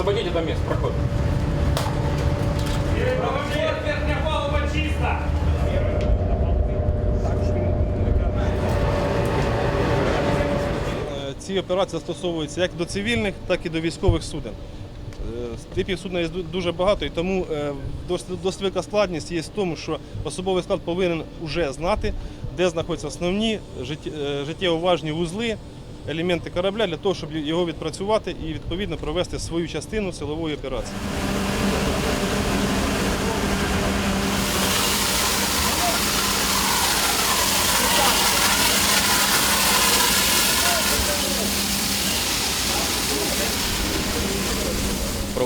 Доходите до мест, проход. Верхня палуба чиста! Е, Ці операції застосовуються як до цивільних, так і до військових суден. Е, Типів судна є дуже багато, і тому е, досить велика складність є в тому, що особовий склад повинен вже знати, де знаходяться основні життє- е, життєво важні вузли, елементи корабля для того, щоб його відпрацювати і відповідно провести свою частину силової операції.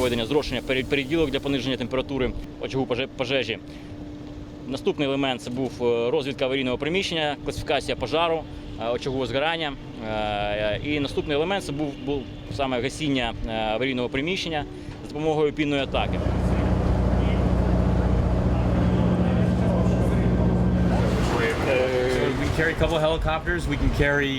проведення зрошення переділок для пониження температури очагу пожежі. Наступний елемент це був е, розвідка аварійного приміщення, класифікація пожару, е, очагового згорання. Е, І наступний елемент це був, був саме гасіння е, аварійного приміщення за допомогою пінної атаки.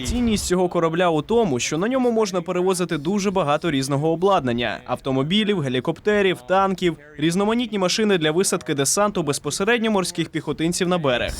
Цінність цього корабля у тому, що на ньому можна перевозити дуже багато різного обладнання: автомобілів, гелікоптерів, танків, різноманітні машини для висадки десанту безпосередньо морських піхотинців на берег.